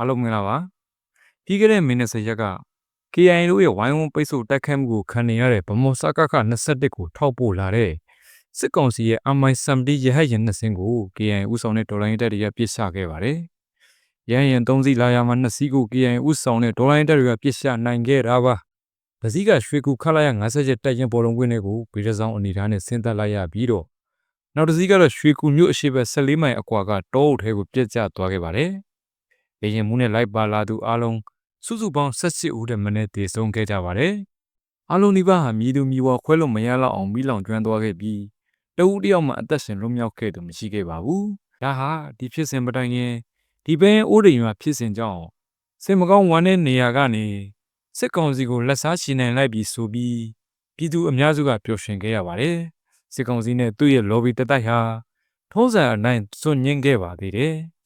အားလုံးမင်္ဂလာပါပြီးခဲ့တဲ့မိနစ်20ရက်က KIA တို့ရဲ့ဝိုင်းဝန်းပိတ်ဆို့တိုက်ခိုက်မှုကိုခံနေရတဲ့ဗမော်စကခ21ကိုထောက်ပို့လာတဲ့စစ်ကောင်စီရဲ့ MI70 ရဟတ်ယာဉ်နှစ်စင်းကို KIA ဥဆောင်တဲ့ဒေါ်လာရင်းတပ်တွေကပစ်ချခဲ့ပါတယ်ရဟတ်ယာဉ်3စီးလာရမှာ2စီးကို KIA ဥဆောင်တဲ့ဒေါ်လာရင်းတပ်တွေကပစ်ချနိုင်ခဲ့တာပါဗစည်းကရွှေကူခလာရ57တပ်ရင်ပေါ်လုံးကွင်းတွေကိုဗီရဆောင်အနေထားနဲ့ဆင်းသက်လိုက်ရပြီးတော့နောက်တစ်စီးကတော့ရွှေကူမြို့အရှိဘက်14မိုင်အကွာကတောအုပ်ထဲကိုပြစ်ကျသွားခဲ့ပါတယ်။ လေရင်မှုနဲ့လိုက်ပါလာသူအလုံးစုစုပေါင်း18ဦးတည်းမနဲ့တည်ဆုံးခဲ့ကြပါတယ်။အလုံးဒီပါဟာမြည်သူမြည်ဝခွဲလို့မရတော့အောင်မိလောင်ကျွမ်းသွားခဲ့ပြီးတဦးတယောက်မှအသက်ရှင်လွတ်မြောက်ခဲ့သူမရှိခဲ့ပါဘူး။ဒါဟာဒီဖြစ်စဉ်ပတိုင်ရင်ဒီပင်အိုးရိမ်ရွာဖြစ်စဉ်ကြောင့်စင်မကောင်းဝမ်းတဲ့နေရာကနေစစ်ကောင်စီကိုလက်စားရှင်နိုင်လိုက်ပြီးဆိုပြီးပြည်သူအများစုကပျော်ရွှင်ခဲ့ရပါတယ်။စစ်ကောင်စီနဲ့သူ့ရဲ့ lobby တတိုက်ဟာထုံးစံအတိုင်းစွန့်ညင်းခဲ့ပါသေးတယ်။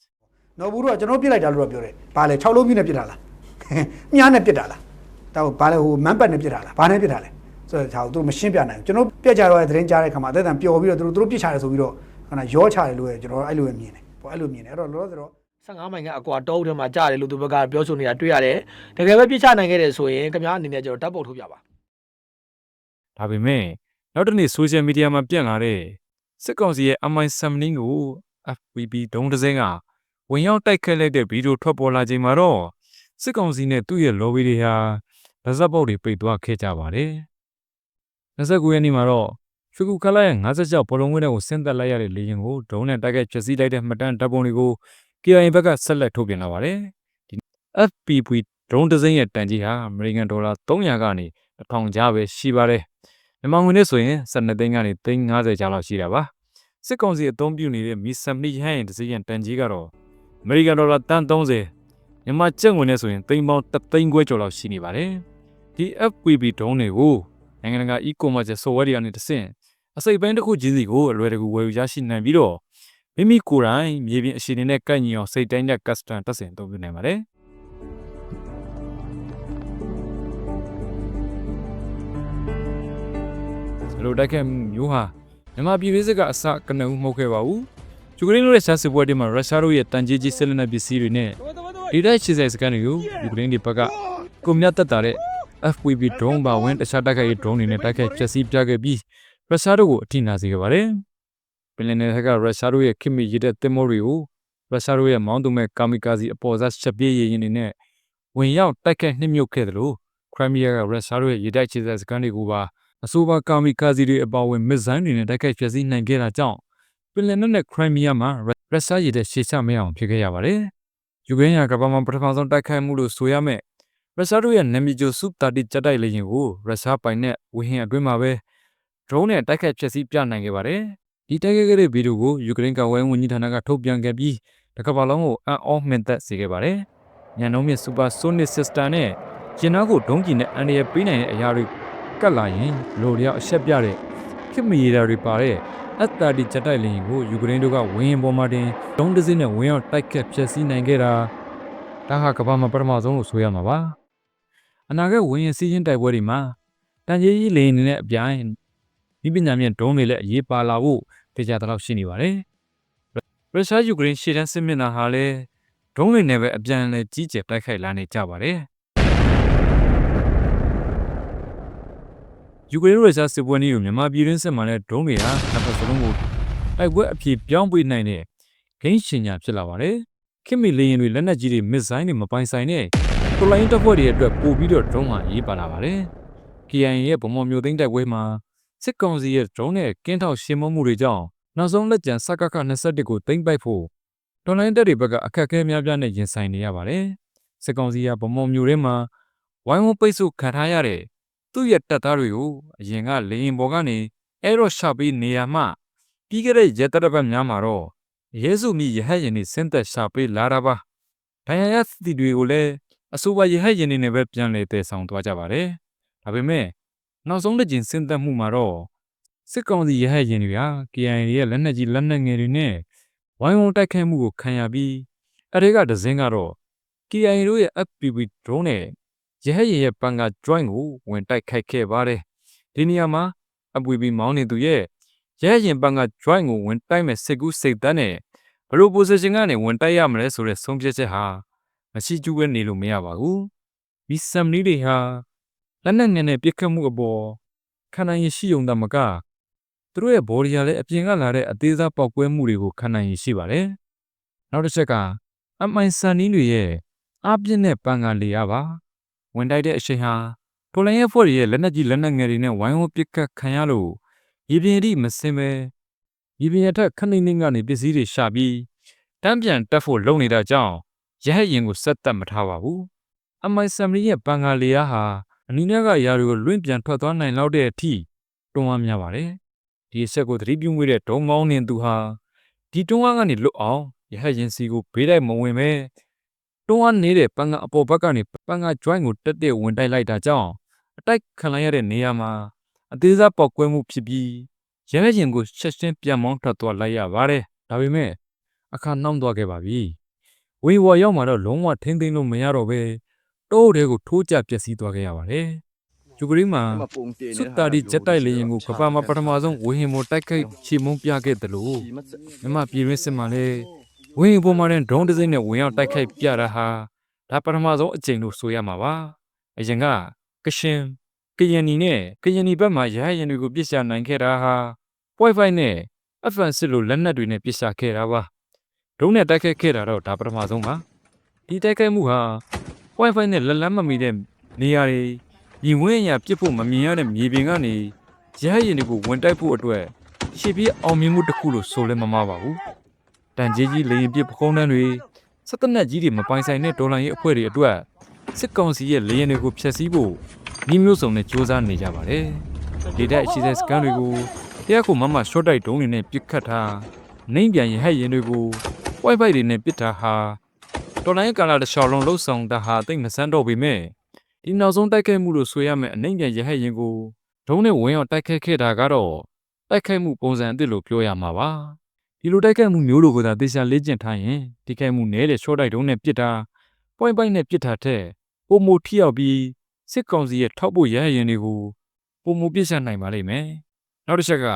နော်ဘူးတို့ကကျွန်တော်ပြစ်လိုက်တာလို့တော့ပြောတယ်။ဘာလဲ6လုံးမြင့်နဲ့ပြစ်တာလား။မြားနဲ့ပြစ်တာလား။ဒါဟိုဘာလဲဟိုမန်ပတ်နဲ့ပြစ်တာလား။ဘာနဲ့ပြစ်တာလဲ။ဆိုတော့ဒါသူတို့မရှင်းပြနိုင်ဘူး။ကျွန်တော်ပြက်ကြတော့တဲ့သတင်းကြားတဲ့ခါမှာအသက်အံပျော်ပြီးတော့သူတို့သူတို့ပြစ်ချတယ်ဆိုပြီးတော့ခဏရောချတယ်လို့ပဲကျွန်တော်အဲ့လိုပဲမြင်တယ်။ပေါ့အဲ့လိုမြင်တယ်။အဲ့တော့လောလောဆယ်တော့15မိုင်ကအကွာတောအုပ်ထဲမှာကြားတယ်လို့သူဘက်ကပြောဆိုနေတာတွေ့ရတယ်တကယ်ပဲပြစ်ချနိုင်ခဲ့တယ်ဆိုရင်ခင်ဗျားအနေနဲ့ကျွန်တော်ဓာတ်ပုံထုတ်ပြပါဒါပေမဲ့နောက်တစ်နေ့ social media မှာပြန့်လာတဲ့စစ်ကောင်စီရဲ့ MI17 ကို FPB ဒုံးတစ်စင်းက ဝင်ရောက်တိုက်ခတ်လိုက်တဲ့ဗီဒီယိုထွက်ပေါ်လာချိန်မှာတော့စစ်ကောင်စီနဲ့သူ့ရဲ့ lobby တွေဟာဗဇက်ပုတ်တွေပိတ်သွားခဲ့ကြပါတယ်။29ရက်နေ့မှာတော့ရွှေကူခလာရဲ့56ဘောလုံးဝင်းတွေကိုဆင်းသက်လိုက်ရတဲ့လေရင်ကိုဒုံးနဲ့တိုက်ခိုက်ဖျက်ဆီးလိုက်တဲ့မှတ်တမ်းတပ်ပုံတွေကို KIA ဘက်ကဆက်လက်ထုတ်ပြန်လာပါတယ်။ဒီ FPV ဒရုန်းတစ်စင်းရဲ့တန်ကြီးဟာအမေရိကန်ဒေါ်လာ300ကနေ1000ကျားပဲရှိပါတယ်။မြန်မာငွေနဲ့ဆိုရင်12သိန်းကနေ350ကျားလောက်ရှိတာပါ။စစ်ကောင်စီအသုံးပြုနေတဲ့မီဆမ်နီဟန်ရဲ့တစ်စင်းရဲ့တန်ကြီးကတော့ အမေရိကန်ဒေါ်လာတန်30မြန်မာကျပ်ငွေနဲ့ဆိုရင်သိန်းပေါင်း3သိန်းခွဲကျော်လောက်ရှိနေပါတယ်။ဒီ FPV ဒရုန်းတွေကိုနိုင်ငံတကာ e-commerce software တွေကနေတစ်ဆင့်အစိပ်ပိုင်းတစ်ခုချင်းစီကိုအလွယ်တကူဝယ်ယူရရှိနိုင်ပြီးတော့မိမိကိုယ်တိုင်မြေပြင်အခြေအနေနဲ့ကိုက်ညီအောင်စိတ်တိုင်းတဲ့ custom တက်ဆင်အသုံးပြုနိုင်ပါတယ်။လိုတက်ခဲ့မျိုးဟာမြန်မာပြည်ရေးစစ်ကအစကနဦးမှုတ်ခဲ့ပါဘူး။ ယူကရိန်းတို့ရဲ့ရှားစစ်ပွဲတွေမှာရုရှားတို့ရဲ့တန်ကြီးကြီးစစ်လက်နက်ပစ္စည်းတွေနဲ့ဒီတိုက်ခြေဆိုင်စကန်တွေကိုယူကရိန်းတွေဘက်ကကိုမြတ်တက်တာတဲ့ FPV drone ပါဝင်တခြားတိုက်ခိုက်ရေး drone တွေနဲ့တိုက်ခိုက်ဖျက်ဆီးပြခဲ့ပြီးရုရှားတို့ကိုအထိနာစေခဲ့ပါတယ်။ပင်လယ်နယ်ကရုရှားတို့ရဲ့ခင်မီရတဲ့တင်မောတွေကိုရုရှားတို့ရဲ့မောင်းသူမဲ့ကာမီကာဇီအပေါ်စားချက်ပြေးရရင်တွေနဲ့ဝင်ရောက်တိုက်ခိုက်နှိမ့်မြုပ်ခဲ့တယ်လို့ခရိုင်းမီးယားကရုရှားတို့ရဲ့ရေတိုက်ခြေဆိုင်စကန်တွေကိုပါအဆိုပါကာမီကာဇီတွေအပေါ်ဝင်မစ်ဇိုင်းတွေနဲ့တိုက်ခိုက်ဖျက်ဆီးနိုင်ခဲ့တာကြောင့် ပင်လယ်နယ်နဲ့ခရိုင်းမီးယားမှာရုရှားရေတဲ့ရှေ့ချမရအောင်ဖြစ်ခဲ့ရပါတယ်။ယူကရိန်းကကမ္ဘာမှာပထမဆုံးတိုက်ခိုက်မှုလို့ဆိုရမယ်။ရုရှားတို့ရဲ့နမီဂျိုစုတာတီကြက်တိုက်လေရင်ကိုရုရှားပိုင်နဲ့ဝဟင်အတွင်းမှာပဲ drone နဲ့တိုက်ခိုက်ဖျက်ဆီးပြနိုင်ခဲ့ပါတယ်။ဒီတိုက်ခိုက်ခဲ့တဲ့ဗီဒီယိုကိုယူကရိန်းကဝိုင်းဝန်ကြီးဌာနကထုတ်ပြန်ခဲ့ပြီးတစ်ကမ္ဘာလုံးကိုအံ့ဩမှင်သက်စေခဲ့ပါတယ်။ညံနှုံးမြင့် Super Sonic System နဲ့ကျင်နာကိုဒုံးကျည်နဲ့အန်ဒီရပေးနိုင်တဲ့အရာတွေကတ်လာရင်လိုလျောက်အဆက်ပြတဲ့ခစ်မီရတာတွေပါတဲ့ F30 ဂျက်တိုက်လေယာဉ်ကိုယူကရိန်းတို့ကဝင်းရင်ပေါ်မှာတင်ဒုံးတစ်စင်းနဲ့ဝင်းအောင်တိုက်ခတ်ဖျက်ဆီးနိုင်ခဲ့တာဒါဟာကမ္ဘာမှာပထမဆုံးလို့ဆိုရမှာပါ။အနာဂတ်ဝင်းရင်စီးချင်းတိုက်ပွဲတွေမှာတန်ကြီးကြီးလေယာဉ်တွေနဲ့အပြိုင်ဒီပညာမြင့်ဒုံးတွေလည်းအရေးပါလာဖို့တေချာတော့ရှိနေပါတယ်။ရုရှားယူကရိန်းရှေ့တန်းစစ်မျက်နှာဟာလည်းဒုံးတွေနဲ့ပဲအပြန်အလှန်ကြီးကျယ်တိုက်ခိုက်လာနေကြပါတယ်။ ယူကရိန်းရုရှားစစ်ပွဲနည်းကိုမြန်မာပြည်တွင်းစစ်မှန်တဲ့ဒုံးတွေဟာနှစ်ဖက်စလုံးကိုတိုက်ပွဲအဖြစ်ပြောင်းပေးနိုင်တဲ့ဂိမ်းရှင်ညာဖြစ်လာပါတယ်။ခင်မီလေယာဉ်တွေလက်နက်ကြီးတွေမစ်ဇိုင်းတွေမပိုင်ဆိုင်တဲ့ကိုလိုင်းတပ်ဖွဲ့တွေအတွက်ပို့ပြီးတော့ဒုံးဟာရေးပါလာပါတယ်။ KIA ရဲ့ဗမော်မျိုးသိန်းတိုက်ပွဲမှာစစ်ကောင်စီရဲ့ဒရုန်းနဲ့ကင်းထောက်ရှင်းမမှုတွေကြောင့်နောက်ဆုံးလက်ကျန်စကခ21ကိုသိမ်းပိုက်ဖို့ဒေါ်လာတက်တွေဘက်ကအခက်အခဲများပြားနဲ့ရင်ဆိုင်နေရပါတယ်။စစ်ကောင်စီကဗမော်မျိုးထဲမှာဝိုင်းဝန်းပိတ်ဆို့ခံထားရတဲ့ သူ့ရဲ့တပ်သားတွေကိုအရင်ကလေရင်ပေါ်ကနေအဲရော့ရှာပေးနေရမှပြီးခဲ့တဲ့ရက်တပတ်များမှာတော့ရဲစုမိရဟတ်ရင်တွေဆင်းသက်ရှာပေးလာတာပါ။ဒဏ်ရာရသည့်တွေကိုလည်းအဆိုပါရဟတ်ရင်တွေနဲ့ပဲပြန်လည်တည်ဆောင်သွားကြပါတယ်။ဒါပေမဲ့နောက်ဆုံးတစ်ကြိမ်ဆင်းသက်မှုမှာတော့စစ်ကောင်စီရဟတ်ရင်တွေဟာ KIA ရဲ့လက်နက်ကြီးလက်နက်ငယ်တွေနဲ့ဝိုင်းဝန်းတိုက်ခိုက်မှုကိုခံရပြီးအဲဒီကဒဇင်းကတော့ KIA တို့ရဲ့ FPV drone နဲ့ ရဟတ်ရင်ရဲ့ပန်က joint ကိုဝင်တိုက်ခိုက်ခဲ့ပါတယ်။ဒီနေရာမှာ FPV မောင်းနေသူရဲ့ရဟတ်ရင်ပန်က joint ကိုဝင်တိုက်မဲ့စစ်ကူးစိတ်သက်နဲ့ဘယ်လို position ကနေဝင်တိုက်ရမလဲဆိုတဲ့ဆုံးဖြတ်ချက်ဟာမရှိကျူးပဲနေလို့မရပါဘူးဒီစမ်နီတွေဟာလက်နက်ငယ်နဲ့ပြစ်ခတ်မှုအပေါ်ခန္ဓာရင်ရှိုံတမကသူတို့ရဲ့ဘော်ဒီယာလည်းအပြင်ကလာတဲ့အသေးစားပေါက်ကွဲမှုတွေကိုခံနိုင်ရရှိပါတယ်နောက်တစ်ချက်ကအမိုင်ဆန်နီတွေရဲ့အပြင်းနဲ့ပန်ကန်လေရပါ ဝင်တိုက်တဲ့အချိန်ဟာတိုလန်ရဲ့ဖွဲ့ရဲ့လက်နက်ကြီးလက်နက်ငယ်တွေနဲ့ဝိုင်းဝန်းပစ်ခတ်ခံရလို့ရေပြင်အထိမစင်ပဲရေပြင်အထက်ခဏိနေကနေပစ္စည်းတွေရှာပြီးတမ်းပြန်တက်ဖို့လုပ်နေတာကြောင့်ရဟတ်ရင်ကိုဆက်တက်မထားပါဘူးအမိုင်ဆမ်လီရဲ့ပန်ကန်လေရဟာအနီးနားကຢာတွေကိုလွင့်ပြန်ထွက်သွားနိုင်လောက်တဲ့အထိတွန်းအားများပါတယ်ဒီအဆက်ကိုသတိပြုမိတဲ့ဒုံမောင်းနေသူဟာဒီတွန်းအားကနေလွတ်အောင်ရဟတ်ရင်စီကိုဘေးတိုက်မဝင်ပဲ တွန်းအားနေတဲ့ပန်ကန်အပေါ်ဘက်ကနေပန်ကန် joint ကိုတက်တက်ဝင်တိုက်လိုက်တာကြောင့်အတိုက်ခံလိုက်ရတဲ့နေရာမှာအသေးစားပေါက်ကွဲမှုဖြစ်ပြီးရဟတ်ရင်ကိုချက်ချင်းပြန်မောင်းထွက်သွားလိုက်ရပါတယ်ဒါပေမဲ့အခါနှောင်းသွားခဲ့ပါပြီဝေဝါရောက်မှာတော့လုံးဝထိမ့်သိမ့်လို့မရတော့ပဲတိုးတဲကိုထိုးကြပျက်စီးသွားခဲ့ရပါတယ်ယူကရိန်းမှာစွတ်တာဒီဂျက်တိုက်လေရင်ကိုကမ္ဘာမှာပထမဆုံးဝေဟင်မော်တိုက်ခိုက်ချေမုန်းပြခဲ့တယ်လို့မြမပြည်ရင်းစစ်မှလည်း ဝေဟင်ပေါ်မှာတဲ့ဒရုန်းတစ်စိမ့်နဲ့ဝင်ရောက်တိုက်ခိုက်ပြတာဟာဒါပထမဆုံးအကြိမ်လို့ဆိုရမှာပါအရင်ကကရှင်ကရင်နီနဲ့ကရင်နီဘက်မှာရဟရင်တွေကိုပြစ်ချနိုင်ခဲ့တာဟာပွိုင်ဖိုင်နဲ့ FN စစ်လို့လက်နက်တွေနဲ့ပြစ်ချခဲ့တာပါဒရုန်းနဲ့တိုက်ခိုက်ခဲ့တာတော့ဒါပထမဆုံးပါဒီတိုက်ခိုက်မှုဟာပွိုင်ဖိုင်နဲ့လက်လန်းမမီတဲ့နေရာတွေညီဝင်းရပြစ်ဖို့မမြင်ရတဲ့မြေပြင်ကနေရဟရင်တွေကိုဝင်တိုက်ဖို့အတွက်ရှေ့ပြေးအောင်မြင်မှုတစ်ခုလို့ဆိုလဲမမှားပါဘူး။ တန်ကြီးကြီးလေရင်ပြစ်ပခုံးတန်းတွေစက်တနက်ကြီးတွေမပိုင်ဆိုင်တဲ့ဒေါ်လာရေးအဖွဲ့တွေအတွက်စစ်ကောင်စီရဲ့လေရင်တွေကိုဖျက်ဆီးဖို့ဤမျိုးစုံနဲ့စ조사နေကြပါတယ်။ဒေတာအရှိတဲ့စကန်တွေကိုတရားကိုမမရှော့တိုက်တုံးတွေနဲ့ပြစ်ခတ်တာနှိမ့်ပြန်ရဟရင်တွေကိုဝိုက်ဖိုက်တွေနဲ့ပစ်တာဟာဒေါ်လာရေးကာလာတစ်ချောင်းလုံးလှုပ်ဆောင်တာဟာတိတ်မဆန်းတော့ပေမဲ့ဒီနောက်ဆုံးတိုက်ခိုက်မှုလို့ဆိုရမယ်အနိုင်ပြန်ရဟတ်ရင်ကိုဒုံးနဲ့ဝင်အောင်တိုက်ခိုက်ခဲ့တာကတော့တိုက်ခိုက်မှုပုံစံအသစ်လို့ပြောရမှာပါ ဒီလိုတိုက်ခိုက်မှုမျိုးလိုကသာသေချာလေ့ကျင့်ထားရင်ဒီခိုက်မှုနဲတဲ့ရှော့တိုက်ဒုံးနဲ့ပစ်တာပွိုင်းပိုက်နဲ့ပစ်တာထက်ပုံမထိရောက်ပြီးစစ်ကောင်စီရဲ့ထောက်ဖို့ရဟတ်ရင်တွေကိုပုံမပစ်ချနိုင်ပါလိမ့်မယ်နောက်တစ်ချက်က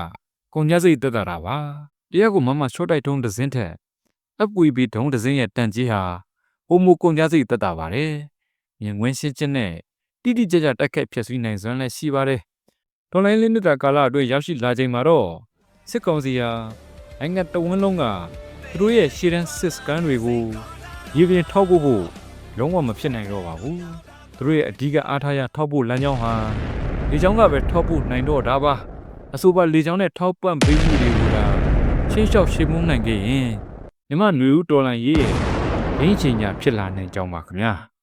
ကုန်ကြစိတ်တက်တာတာပါတရားကိုမမရှော့တိုက်ဒုံးတစ်စင်းထက် FWB ဒုံးတစ်စင်းရဲ့တန်ကြီးဟာပုံမကုန်ကြစိတ်တက်တာပါတယ်မြင်ကွင်းရှင်းချက်နဲ့တိတိကျကျတက်ခတ်ဖြစ်စည်းနိုင်စွမ်းလည်းရှိပါတယ်။ဒေါ်လာလေးနှစ်တာကာလအတွင်းရောက်ရှိလာချိန်မှာတော့စစ်ကောင်စီဟာ နိုင်ငံတဝန်းလုံးကသူတို့ရဲ့ရှေ့တန်းစစ်စကန်တွေကိုရေပြင်ထောက်ဖို့ဖို့လုံးဝမဖြစ်နိုင်တော့ပါဘူး။သူတို့ရဲ့အဓိကအားထားရထောက်ဖို့လမ်းကြောင်းဟာလေကြောင်းကပဲထောက်ဖို့နိုင်တော့တာပါ။အဆိုပါလေကြောင်းနဲ့ထောက်ပံ့ပေးမှုတွေကိုသာချင်းလျှောက်ရှင်းမနိုင်ခဲ့ရင်မြမနွေဦးတော်လန်ရေးရဲ့ရင်းချင်ညာဖြစ်လာနိုင်ကြောင်းပါခင်ဗျာ။